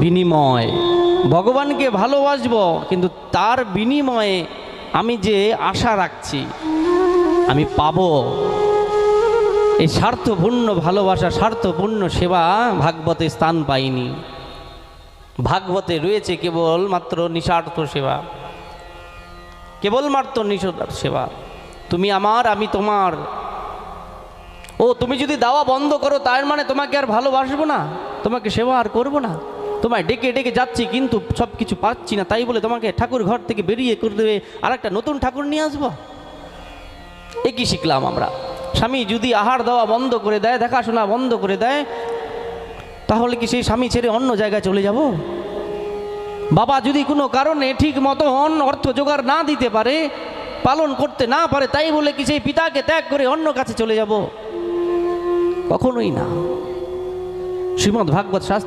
বিনিময়। ভগবানকে ভালোবাসবো, কিন্তু তার বিনিময়ে আমি যে আশা রাখছি, আমি পাব। এই স্বার্থপূর্ণ ভালোবাসা, স্বার্থপূর্ণ সেবা ভাগবতে স্থান পাইনি। ভাগবতে রয়েছে কেবল মাত্র নিঃস্বার্থ সেবা। কেবলমাত্র নিঃস্বার্থ সেবা। তুমি আমার, আমি তোমার। ও, তুমি যদি দাওয়া বন্ধ করো, তার মানে তোমাকে আর ভালোবাসবো না, তোমাকে সেবা আর করব না। তোমায় ডেকে ডেকে যাচ্ছি, কিন্তু সব কিছু পাচ্ছি না। তাই বলে তোমাকে ঠাকুর ঘর থেকে বেরিয়ে করে দেবে আর একটা নতুন ঠাকুর নিয়ে আসব? এ কি শিখলাম আমরা? স্বামী যদি আহার দেওয়া বন্ধ করে দেয়, দেখাশোনা বন্ধ করে দেয়, তাহলে কি সেই স্বামী ছেড়ে অন্য জায়গায় চলে যাব? বাবা যদি কোনো কারণে ঠিক মতো মতন অর্থ জোগাড় না দিতে পারে, পালন করতে না পারে, তাই বলে কি সেই পিতাকে ত্যাগ করে অন্য কাছে চলে যাব? কখনোই না। শ্রীমদ্ ভাগবত শাস্ত্র